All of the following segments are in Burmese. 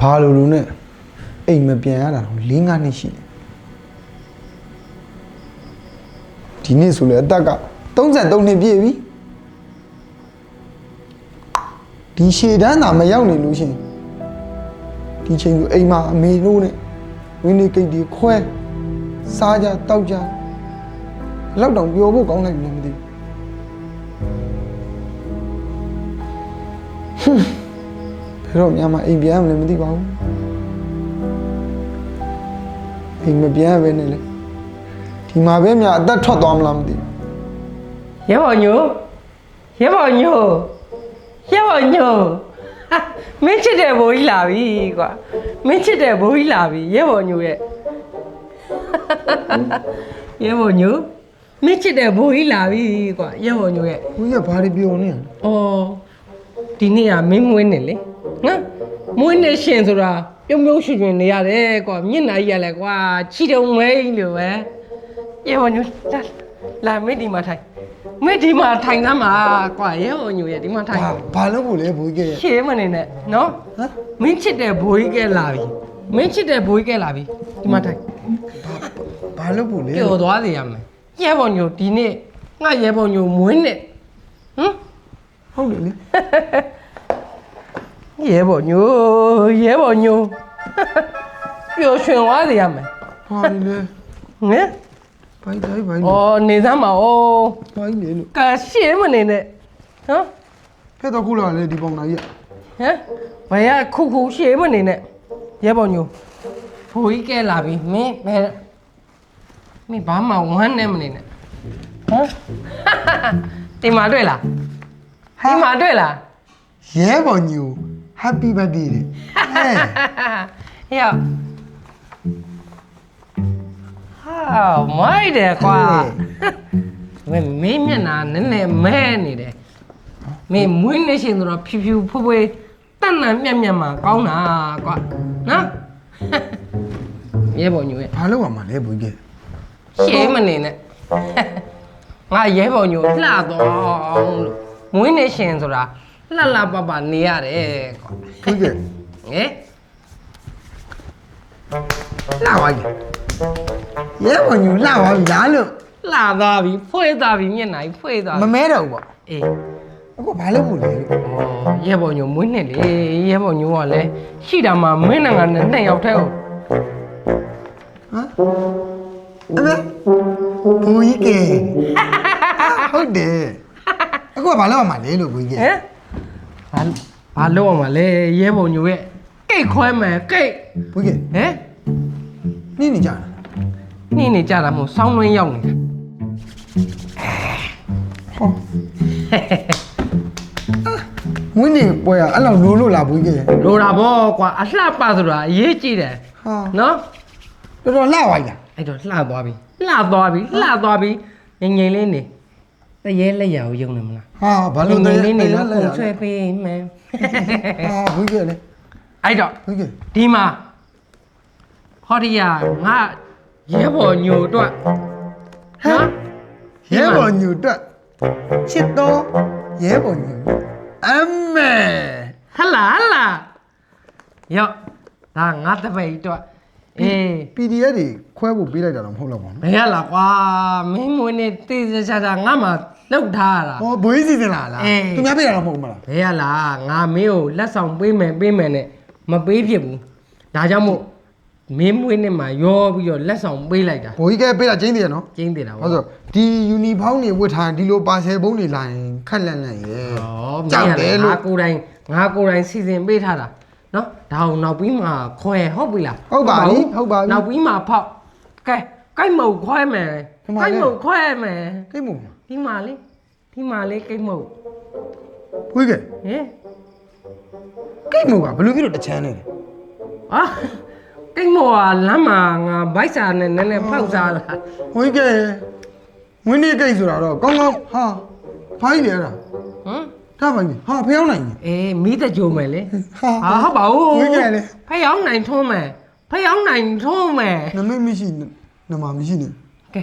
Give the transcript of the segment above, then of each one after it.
ဘာလို့လို့နဲ့အိမ်မပြန်ရတာတော့၄၅နှစ်ရှိတယ်ဒီနေ့ဆိုလေအသက်က33နှစ်ပြည့်ပြီဒီရှေတန်းသာမရောက်နေလို့ရှရင်ဒီချိန်ကိုအိမ်မှာအမေတို့နဲ့ဝင်းနေကိတ်ဒီခွဲစားကြတောက်ကြဘယ်လောက်တောင်ပျော်ဖို့ကောင်းလိုက်ပြီလဲမသိဘူးဟွန်း ဘယ်တော့မှမအိမ်ပြန်ရမလဲမသိပါဘူးအိမ်မပြန်ရဘဲနဲ့လေဒီမှာပဲမြအသက်ထွက်သွားမလားမသိဘူးရဲဘော်ညိုရဲဘော်ညိုရဲဘော်ညိုဟာမင်းချစ်တဲ့ဘိုးကြီးလာပြီကွာမင်းချစ်တဲ့ဘိုးကြီးလာပြီရဲဘော်ညိုရဲ့ရဲဘော်ညိုမင်းချစ်တဲ့ဘိုးကြီးလာပြီကွာရဲဘော်ညိုရဲ့ဘူးရဘာတွေပြောနေရလဲအော်ဒီနေ့ကမင်းမွေးနေလေ နော်မွေးနေရှင်ဆိုတာပြုံးပြုံးရွှင်ရွှင်နေရတယ်ကွာမျက်နှာကြီးရလဲကွာချီတုံမဲကြီးလို့ပဲရဲဘော်ညိုလာလာမင်းဒီမှာထိုင်မင်းဒီမှာထိုင်သမ်းမှာကွာရဲဘော်ညိုရဲ့ဒီမှာထိုင်ဘာဘာလို့ကိုလဲဘူးကြီးရဲ့ရှေးမနေနဲ့နော်ဟမ်မင်းချစ်တဲ့ဘိုးကြီးကလာပြီမင်းချစ်တဲ့ဘိုးကြီးကလာပြီဒီမှာထိုင်ဘာလို့ကိုလဲပျော်သွားစေရမယ်ရဲဘော်ညိုဒီနေ့ငါရဲဘော်ညိုမွေးနေဟမ်ဟုတ်တယ်လေ ရဲဘော်ညိုရဲဘော်ညိုပျော်ရွှင်သွားစေရမယ်ဘာလဲငဲဘိုင်တိုင်းဘိုင်ဩနေစမ်းပါဩဘိုင်လေလို့ကရှင်းမနေနဲ့ဟမ်ဖက်တော့ခုလာလေဒီပုံနာကြီးဟမ်ဘယ်ကခုခုရှင်းမနေနဲ့ရဲဘော်ညိုဖိုးကြီးကဲလာပြီမင်းဘယ်မင်းဘာမှဝမ်းနဲ့မနေနဲ့ဟမ်ဒီမှာတွေ့လားဒီမှာတွေ့လားရဲဘော်ညူ Happy birthday လေဟဲ့ဟဲ့ဟာမိုက်တယ်ကွာမင်းမင်းမျက်နှာနည်းနည်းမဲနေတယ်မင်းမွေးနေရှင်ဆိုတော့ဖြူဖြူဖွဖွတန်တန်မြက်မြက်မှာကောင်းတာကွာနော်ရဲဘော်ညိုရဲ့ဘာလို့ရမှာလဲဘူးကြီးရှဲမနေနဲ့ငါရဲဘော်ညိုလှတော့လို့မွေးနေရှင်ဆိုတာ လှလှပပနေရတယ်ကွာဘူးကြီးဟဲ့လာပါကြီးရဲဘော်ညူလာပါပြီလားလို့လှသွားပြီဖွေးသွားပြီမျက်နှာကြီးဖွေးသွားမပြီမဲတော့ဘူးပေါ့အေးအခုဘာလို့ကိုလဲလို့ဩရဲဘော်ညိုမွေးနေလေရဲဘော်ညိုကလည်းရှိတာမှမင်းနဲ့ငါနဲ့နှစ်ယောက်တည်းဟုတ်ဟမ်အမေဘူးကြီးကဲဟုတ်တယ်အခုကဘာလို့ရမှာလဲလို့ဘူးကြီးဟမ် ဘာဘာလို့အောင်မလဲရဲဘော်ညိုရဲ့ကိတ်ခွဲမယ်ကိတ်ဘူးကြီးဟမ်နေနေကြတာနှင်းနေကြတာမို့စောင်းလွင်းရောက်နေတာဟောဝင်းနေပွဲရအဲ့လောက်လိုးလို့လားဘူးကြီးလိုတာဗောကွာအလှပဆိုတာအရေးကြီးတယ်ဟာနော်တော်တော်လှပါလားအဲ့တော့လှသွားပြီလှသွားပြီလှသွားပြီငိမ့်ငိမ့်လေးနေ တရေလက်ရကိုယုံနေမလားဟာဘာလို့ငိမ့်လဲငိမ့်လေးနေလဲတော့လဲပုံဆွဲပေးမယ်ဟာဘူးကြီးလေအဲ့တော့ဘူးကြီးဒီမှာဟောဒီယာငါရဲဘော်ညိုအတွက်နော်ရဲဘော်ညူတက်ချစ်တော်ရဲဘော်ညူအမေဟလာဟလာယောဒါငါတပည့်အတွက် အေး PDF တွေခွဲဖို့ပေးလိုက်တာတော့မဟုတ်တော့ပါဘူးဘယ်ရလာကွာမင်းမွေးနေတေးချာချာငါမှလောက်ထားရတာ ဟောဘွေးစီစဉ်လာလားအေး သူများပေးတာတော့မဟုတ်ဘူးမလားဘယ်ရလာငါမင်းကိုလက်ဆောင်ပေးမယ်ပေးမယ်နဲ့မပေးဖြစ်ဘူးဒါကြောင့်မို့မင်းမွေးနေမှာရောပြီးတော့လက်ဆောင်ပေးလိုက်တာဘိုးကြီးကပေးတာကျင်းသေးရနော်ကျင်းတယ်တာဟုတ်ဆိုဒီယူနီဖောင်းတွေဝတ်ထားရင်ဒီလိုပါဆယ်ဘုံတွေလာရင်ခက်လန့်လန့်ရဲ့ဩကြောက်တယ်လို့ ငါကိုယ်တိုင်ငါကိုယ်တိုင်စီစဉ်ပေးထားတာ နော်ဒါအောင်နောက်ပြီးမှခွဲဟုတ်ပြီလားဟုတ်ပါပြီဟုတ်ပါပြီနောက်ပြီးမှဖောက်ကဲကိုက်မုတ်ခွဲမယ်ဒီမှာကိုလဲက်မုတ်ခွဲမယ်ကိတ်မို့ဒီမှာလေဒီမှာလေကိတ်မုတ်ဘွေးကဟင်ကိတ်မို့ကဘယ်လိုဖြစ်လို့တချမ်းနေလဲအာကိတ်မုတ်ကလမ်းမှာငါဘိုက်စာနဲ့နည်းနည်းဖောက်စားလာဘွေးကဝင်းနေကိတ်ဆိုတာတော့ကောင်းကောင်းဟာဖိုင်းလေအဲ့ဒါဟမ် ဒါပါကြီးဟာဖျောင်းနိုင်ကြီးအေးမိသက်ကြိုးမယ်လေဟာဟာဟုတ်ပါဘူးဝင်းကလေ ဖျောင်းနိုင်ထုံးမယ်ဖျောင်းနိုင်ထုံးမယ်နမိတ်မရှိနမမရှိနေကဲ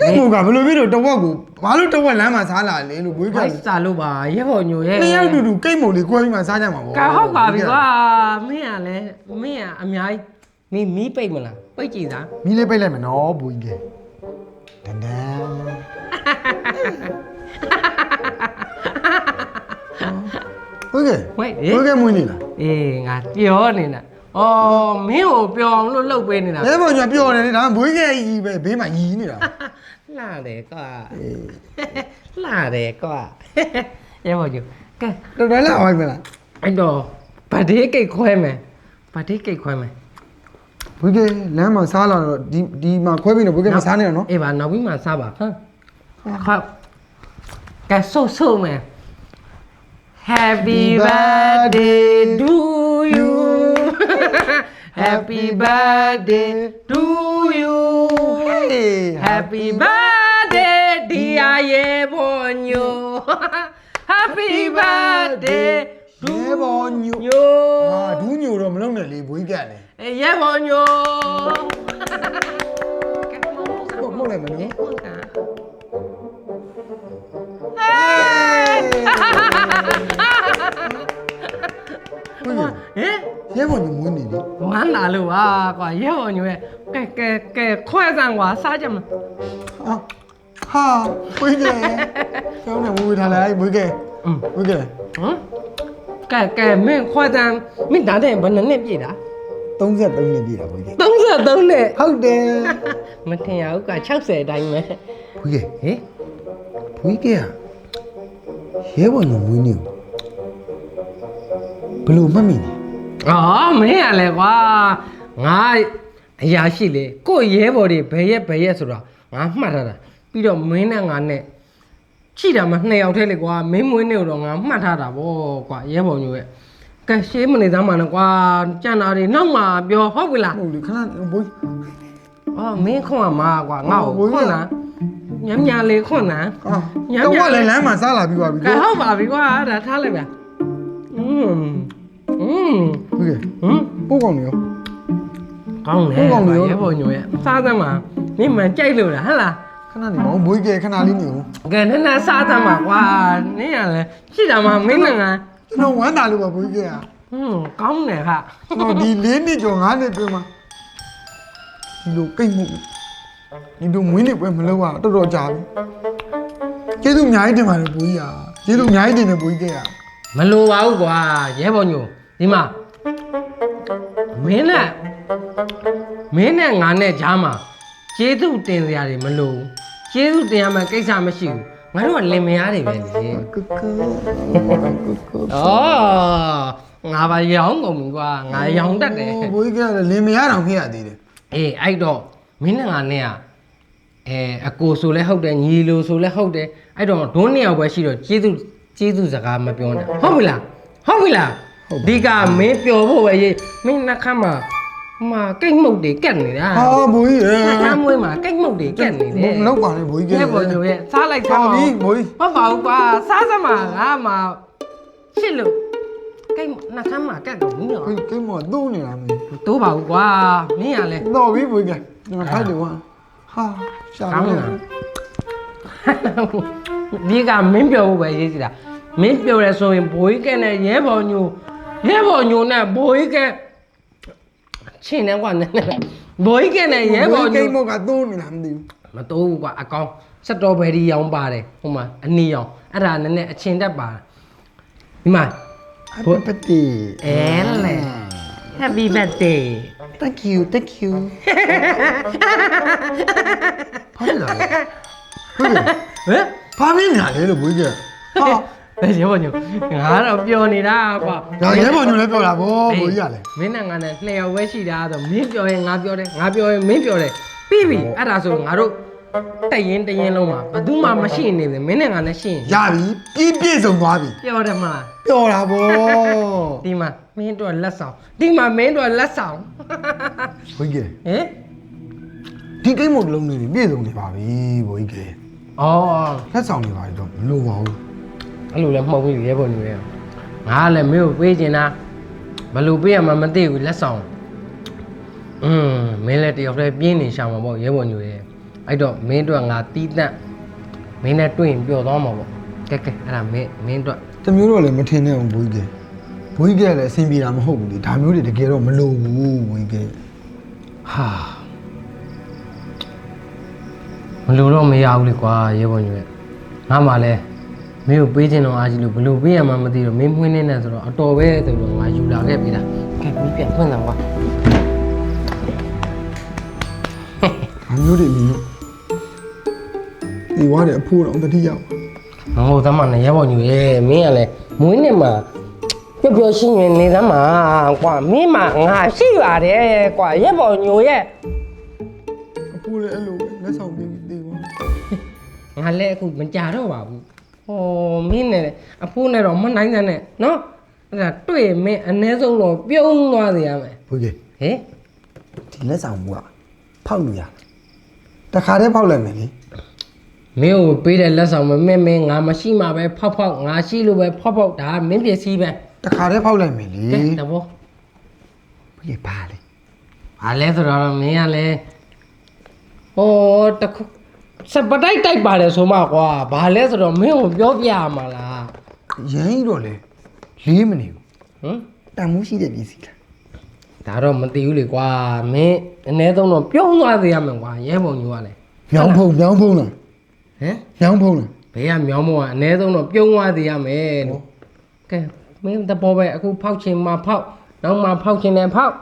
ကိတ်မို့ကဘယ်လိုဖြစ်လို့တဝက်ကိုဘာလို့တဝက်လမ်းမှာစားလာလဲလို့ဘွေးကဘိုက်စားလို့ပါရဲဘော်ညိုရဲ့နှစ်ယောက်တူတူကိတ်မို့လေးခွဲပြီးမှစားကြမှာပေါ့ကဲဟုတ်ပါပြီကွာမင်းကလည်းမင်းကအများကြီးမင်းမီးပိတ်မလားပိတ်ကြည့်သားမီးလေးပိတ်လိုက်မယ်နော်ဘွေးကတန်တန် ဘွေးကဝိုက်ဘွေးကမွေးနေလားအေးငါပြောနေတာအော်မင်းကိုပြောအောင်လို့လှုပ်ပေးနေတာရဲဘော်ညပြောတယ်လေဒါဘွေးကကြီးပဲဘေးမှာရီနေတာလှတယ်ကွာလှတယ်ကွာရဲဘော်ညိုကဲတော်တော်လာဝိုင်းမလားအဲ့တော့ဗတ်ဒေးကိတ်ခွဲမယ်ဗတ်ဒေးကိတ်ခွဲမယ်ဘွေးကလမ်းမှာစားလာတော့ဒီဒီမှာခွဲပြီးတော့ဘွေးကမစားနဲ့နော်အေးပါနောက်ပြီးမှစားပါဟမ်ဟုတ်ကဲဆိုးဆိုးမယ် Happy birthday to you Happy birthday to you Happy birthday dear ရေဘောညို Happy birthday ရဲဘော်ညိုညိုဟာဒူးညိုတော့မလုံးနဲ့လေဘွေးကလည်းအေးရေဘောညိုဟုတ်ဟုတ်လိုက်မနော်ဟု တ်ကဲ့ဘွေးကဟင်ရဲဘော်ညိုမွေးနေလေဝမ်းလာလို့ပါကွာရဲဘော်ညိုရဲ့ကဲကဲကဲခွဲဆန်ကွာစားကြမလားဟာဟာဘွေးကကျောင်းနဲ့ဝေးထားလိုက်ဘွေးကอืมဘွေးကဟမ်ကဲကဲမင်းခွဲဆန်မင်းဒါတဲ့ဘယ်နှစ်နှစ်ပြည့်တာ33နှစ်ပြည့်တာဘွေးက33နှစ်ဟုတ်တယ်မထင်ရဘူးက60အတိုင်းပဲဘွေးကဟေးဘွေးကရဲဘော်ညိုမွေးနေဘ ယ်လိုမှတ်မိလဲအော်မင်းရလဲကွာငါအရာရှိလေကို့ရဲဘော်တွေဘယ်ရက်ဘယ်ရက်ဆိုတော့ငါမှတ်ထားတာပြီးတော့မင်းနဲ့ငါနဲ့ကြည့်တာမှနှစ်ယောက်တည်းလေကွာမင်းမွေးနေတော့ငါမှတ်ထားတာဗောကွာရဲဘော်ညိုရဲ့ကဲရှေးမနေသားမှလည်းကွာကြံတာတွေနောက်မှပြောဟုတ်ပြီလားဟုတ်လေခဏဘွေးအော်မင်းခွန်မှာကွာငါ့အော်ကိုဘိုးခွန်ကြီးလားညံ့ညံ့လေးခွန်လားဟာညံ့တော့ညံ့ကလည်းလမ်းမှာစားလာပြီးပါပြီကဲဟုတ်ပါပြီကွာဒါထားလိုက်ဗျာ อืมอืม ဘွေးက ဟမ် ပို့ကောင်နေရော ကောင်းတယ် ဟုတ်ကောင်းတယ်ရော ရဲဘော်ညိုရဲ့စားသမ်းမှာမင်းမှန်ကြိုက်လို့လားဟဟလား ခဏနေမောင်ဘွေးကခဏလေးနေဦး ကဲနည်းနည်းစားသမ်းမှာကွာနင်းရလဲရှိတာမှမင်းနဲ့ငါ ကျွန်တော်ဝမ်းသာလို့ပါဘွေးက ဟွန်းကောင်းတယ်ဟာ ကျွန်တော်ဒီ၄နှစ်ကျော်၅နှစ်အတွင်းမှာဒီလိုကိတ်မှုဒီလိုမွေးနေ့ပွဲမလုပ်ရတော့တော်တော်ကြာပြီကျေးဇူးအများကြီးတင်ပါတယ်ဘွေးရကျေးဇူးအများကြီးတင်တယ်ဘွေးကရ မလိုပါဘူးကွာရဲဘော်ညိုဒီမှာမင်းနဲ့မင်းနဲ့ငါနဲ့ကြားမှာကျေးဇူးတင်စရာတွေမလိုဘူးကျေးဇူးတင်ရမယ့်ကိစ္စမရှိဘူးငါတို့ကလင်မယားတွေပဲလေကကကကဩငါပါရောင်းကုန်ပြီကွာငါရောင်းတတ်တယ်ဘွေးကလည်းလင်မရတော့ခဲ့ရသေးတယ်အေးအဲ့တော့မင်းနဲ့ငါနဲ့ကအဲအကိုဆိုလဲဟုတ်တယ်ညီလိုဆိုလဲဟုတ်တယ်အဲ့တော့ဒုနှစ်ယောက်ပဲရှိတော့ကျေးဇူး ကျေးဇူးစကားမပြောနဲ့ဟုတ်ပြီလားဟုတ်ပြီလားဒီကမင်းပျော်ဖို့ပဲရေးမင်းနှက်ခမ်းမှာမှာကိတ်မှုတ်တွေကက်နေတာဟာဘွေးရနှက်ခမ်းမွေးမှာကိတ်မှုတ်တွေကက်နေတယ်မလောက်ပါနဲ့ဘွေးကရဲ့ပေါ်ညိုရဲ့စားလိုက်ကောကောင်းင်းပြီပြီဘွေးဟုတ်ပါဘူးကွာစားစမှာငါမှာရှစ်လို့ကိတ်နှက်ခမ်းမှာကက်တော့ဘူးနော်ကိတ်ကိတ်မောတူးနေတာမင်းတိုးပါဘူးကွာမင်းရလဲတော်ပြီဘွေးကငါထိုက်တယ်ကွာဟာရှာကောင်းလို့လား ဒီကမင်းပြောဖို့ပဲရေးစီတာမင်းပြောရဲဆိုရင်ဘိုးကြီးကဲနဲ့ရဲဘော်ညိုရဲဘော်ညိုနဲ့ဘိုးကြီးကဲချင်းနေကွာနည်းနည်းဘိုးကြီးကဲနဲ့ရဲဘော်ညိုကိတ်မောကတူးနေတာမသိဘူးမတိုးဘူးကွာအကောင်စတော်ဘယ်ရီရောင်းပါတယ်ဟိုမှာအနီရောင်အဲ့ဒါနည်းနည်းအချင်းတက်ပါဒီမှာ Happy birthday အဲလေ Happy birthday Thank you thank you ဘာလဲ လဲဘွေးဟမ်ဘာမင်းညာလဲလို့ဘွေးကဟာဘယ်ရဲဘော်ညိုငါတော့ပြောနေတာကွာဒါရဲဘော်ညိုလည်းပြောတာဗောဘွေးရလဲမင်းနဲ့ငါနဲ့နှစ်ယောက်ပဲရှိတာဆိုမင်းပြောရင်ငါပြောတယ်ငါပြောရင်မင်းပြောတယ်ပြီးပြီအဲ့ဒါဆိုငါတို့တက်ရင်တရင်လုံးမှာဘယ်သူမှမရှိနေဘူးမင်းနဲ့ငါနဲ့ရှိရင်ရပြီပြည့်ပြည့်စုံသွားပြီပြောတယ်မလားပြောတာဗောဒီမှာမင်းတို့လက်ဆောင်ဒီမှာမင်းတို့လက်ဆောင်ဘွေးကဟင်ဒီကိတ်မောလုံးလေးပြည့်စုံနေပါပြီဘွေးက ဩလက်ဆောင်နေပါတော့မလိုပါဘူးအဲ့လိုလည်းမဟုတ်ဘူးရဲဘော်ညိုရဲ့ငါကလည်းမင်းကိုပေးချင်တာဘယ်လိုပေးရမှမသိဘူးလက်ဆောင်อืมမင်းလည်းတယောက်တည်းပြင်းနေရှာမှာပေါ့ရဲဘော်ညိုရဲ့အဲ့တော့မင်းတို့ကငါတီးတန့်မင်းနဲ့တွေ့ရင်ပျော်သွားမှာပေါ့ကဲကဲအဲ့ဒါမင်းမင်းတို့တမျိုးတော့လည်းမထင်နဲ့အောင်ဘွေးကဲဘွေးကဲလည်းအဆင်ပြေတာမဟုတ်ဘူးလေဒါမျိုးတွေတကယ်တော့မလိုဘူးဘွေးကဲဟာမ လို့တော့မရဘူးလေကွာရဲဘော်ညွေငါမှလည်းမင်းကိုပေးခြင်းတော့အားကြီးလို့ဘလို့ပေးရမှမသိတော့မင်းမွေးနေတယ်ဆိုတော့အတော်ပဲဆိုတော့ငါယူလာခဲ့ပြီလားကဲမင်းပြန်ဖွင့်တာကွာဒါမျိုးတွေမျိုးဒီဝါတဲ့အဖိုးတော်တတိရောက်ငါဟိုသမနဲ့ရဲဘော်ညူရဲ့မင်းကလည်းမွေးနေ့မှာပျော်ပျော်ရှင်းရင်နေသမှာကွာမင်းမငါရှိပါတယ်ကွာရဲဘော်ညူရဲ့အဖိုးလည်းအဲ့လိုပဲလက်ဆောင်ပေးပြီးတေးပါ ငါလည်းအခုမကြတော့ပါဘူးဟောမင်းနဲ့အဖိုးနဲ့တော့မနိုင်တဲ့နဲ့နော်အဲ့ဒါတွေ့ရင်မင်းအ ਨੇ ဆုံးတော့ပြုံးသွားစေရမယ်ဘွေးကဲဟင်ဒီလက်ဆောင်ဘူးကဖောက်လို့ရတခါတည်းဖောက်လိုက်မယ်လေမင်းကိုပေးတဲ့လက်ဆောင်မမင်းမင်းငါမရှိမှပဲဖောက်ဖောက်ငါရှိလို့ပဲဖောက်ဖောက်ဒါကမင်းပစ္စည်းပဲတခါတည်းဖောက်လိုက်မယ်လေကဲတဘောဘွေးကဲပါလေဘာလဲဆိုတော့မင်းကလည်းဟောတခု စပတိုက်တိုက်ပါတယ်ဆိုမှကွာဘာလဲဆိုတော့မင်းကိုပြောပြရမှာလားရမ်းကြီးတော့လေလေးမနေဘူးဟမ်တန်မှုရှိတဲ့ပစ္စည်းလားဒါတော့မသိဘူးလေကွာမင်းအ ਨੇ ဆုံးတော့ပြုံးသွားသေးရမယ်ကွာရဲပုံညိုကလည်းမြောင်းဖုံမြောင်းဖုံလားဟမ်မြောင်းဖုံလားဘယ်ကမြောင်းမောကအ ਨੇ ဆုံးတော့ပြုံးသွားသေးရမယ်လို့ကဲမင်းတဘောပဲအခုဖောက်ချင်မှဖောက်နောက်မှဖောက်ချင်တယ်ဖောက်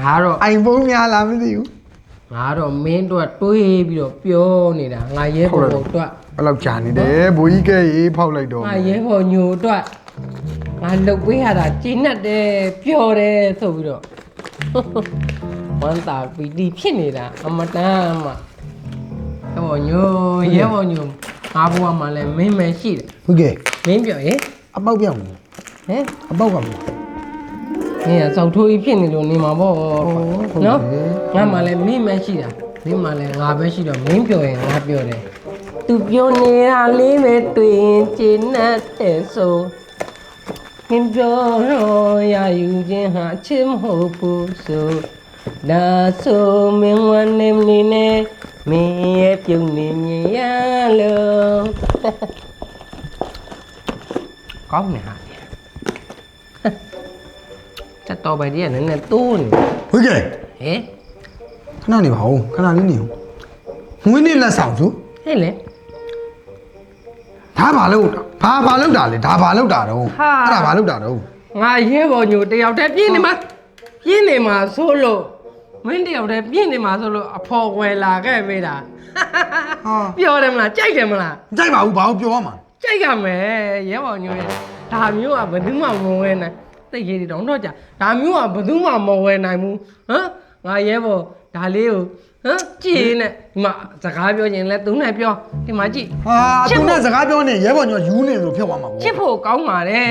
ငါတော့အိုင်ဖုန်းများလားမသိဘူး ငါတော့မင်းတို့ကတွေးပြီးတော့ပြောနေတာငါရဲပုံတို့ဘယ်လောက်ကြာနေတယ်ဘိုးကြီးကဲရေးဖောက်လိုက်တော့ငါရဲဘော်ညိုအတွက်ငါလှုပ်ပေးရတာကျင်းတ်တယ်ပျော်တယ်ဆိုပြီးတော့ဝမ်းသာပီတိဖြစ်နေတာအမတန်မှရဲဘော်ညိုရဲဘော်ညိုငါဘဝမှာလည်းမင်းမရှိတယ်ဘိုးကဲမင်းပြောရေအပေါက်ပြောင်းဘူးဟမ်အပေါက်ကဘူး မင်းကစောက်ထိုးကြီးဖြစ်နေလို့နေမှာပေါ့ဟုတ်နော်တယ်ငါမှလည်းမင်းမရှိတာမင်းမှလည်းငါပဲရှိတော့မင်းပြောရင်ငါပြောတယ်သူပြောနေတာလေးပဲတွေ့ရင်ကျဉ်းတဲ့ဆိုမင်းပြောတော့ရယူခြင်းဟာအချစ်မဟုတ်ဘူးဆိုဒါဆိုမင်းဝမ်းနေမနေနဲ့မင်းရဲ့ပြုံးနေမြင်ရလို့ကောင်းနေဟာတ က်တော့ပဲဒီကနည်းနည်းတိုးနေဘိုးကဲဟဲ့ခဏနေပါဦးခဏလေးနေဦးငွေနဲ့လက်ဆောင်ဆိုဟဲ့လေဒါဘာလို့ဘာဘာလို့တာလဲဒါဘာလို့တာတော့ဟာအဲ့ဒါဘာလို့တာတော့ငါရဲဘော်ညိုတယောက်တည်းပြင်းနေမှာပြင်းနေမှာဆိုလို့မင်းတယောက်တည်းပြင်းနေမှာဆိုလို့အဖော်ဝယ်လာခဲ့ပေးတာဟာပြောတယ်မလားကြိုက်တယ်မလားကြိုက်ပါဘူးဘာလို့ပြောရမှာကြိုက်ရမယ်ရဲဘော်ညိုရဲ့ဒါမျိုးကဘယ်သူမှမဝယ်နိုင် သိရည်တောင်တော့ကြာဒါမျိုးကဘယ်သူမှမဝယ်နိုင်ဘူးဟမ်ငါရဲဘော်ဒါလေးကိုဟမ်ကြည်နေဒီမှာစကားပြောရင်လဲသူနဲ့ပြောဒီမှာကြည့်ဟာချစ်သူဖို့နဲ့စကားပြောနေရဲဘော်ညောယူနေလို့ဖြစ်သွားမှာပေါ့ချစ်ဖို့ကောင်းပါတယ်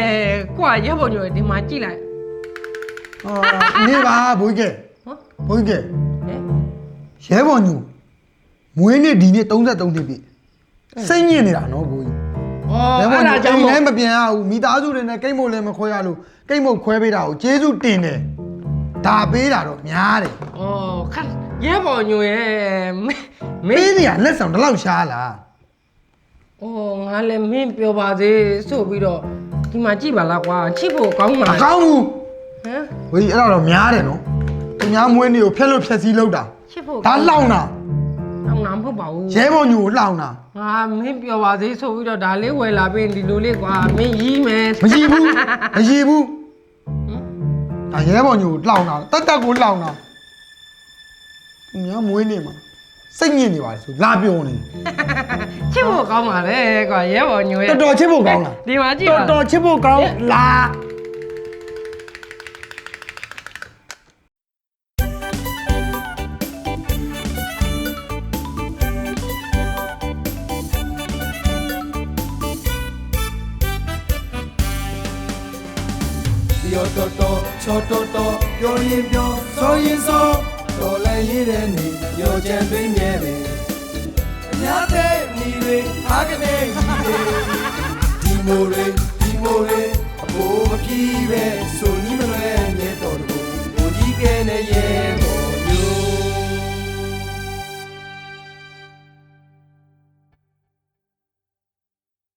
ကိုကရဲဘော်ညိုရဲ့ဒီမှာကြည့်လိုက်ဟာနေပါဘိုးကြီးကဲဟမ်ဘိုးကြီးကဲဟဲ့ရဲဘော်ညူမွေးနေ့ဒီနေ့33နှစ်ပြည့်စိတ်ညစ်နေတာနော်ဘိုးကြီး အော်ရဲဘော်အဲ့ညူဒါကြောအိင့်မ်မို့လည်းမပြန်ရဘူးမိသားစုတွေနဲ့ကိတ်မို့လည်းမခွဲရလို့ကိတ်မို့ခွဲပေးတာကိုကျေးဇူးတင်တယ်ဒါပေးတာတော့များတယ်။အော်ခက်ရဲဘော်ညိုရဲ့မင်းမပေးင်းနေရလက်ဆောင်တစ်လောက်ရှားလားအော်ငါလည်းမင်းပြောပါသေးဆိုပြီးတော့ဒီမှာကြည့်ပါလားကွာချစ်ဖို့ကောင်းပါမကောင်းဘူးဟမ်ဘိုးကြီးအဲ့ဒါတော့များတယ်နော်သူများမွေးနေ့ကိုဖျက်လို့ဖျက်စည်းလောက်တာချစ်ဖို့ဒါလောင်တာတော့နာမဟုတ်ပါဘူးရဲဘော်ညူကိုလောင်တာ ငါမင်းပြောပါသေးဆိုပြီးတော့ဒါလေးဝယ်လာပြီးဒီလိုလေးကွာမင်းရီးမယ်မရည်ဘူးမရည်ဘူးဒါရဲဘော်ညူကိုလောင်တာတက်တက်ကိုလောင်တာသူများမွေးနေ့မှာစိတ်ညစ်နေပါလေဆိုလာပြောနေချစ်ဖို့ကောင်းပါလေကွာရဲဘော်ညိုရဲ့တော်တော်ချစ်ဖို့ကောင်းလားဒီမှာကြည့်တော်ပါ တော်ချစ်ဖို့ကောင်းလား ပြောတော်တော်ချောတော်တော်ပြောရင်ပြောဆိုရင်ဆိုတော်လည်းရည်တဲ့နေပြောချင်သွင်းမြဲတယ်အများတဲ့ညီတွေအားကနေကြီးတယ်ဒီမိုတွေဒီမိုတွေအဖို့မပြေးပဲဆိုနီးမလွဲမြဲတော်တကူဘိုးကြီးကဲနဲ့ရဲ့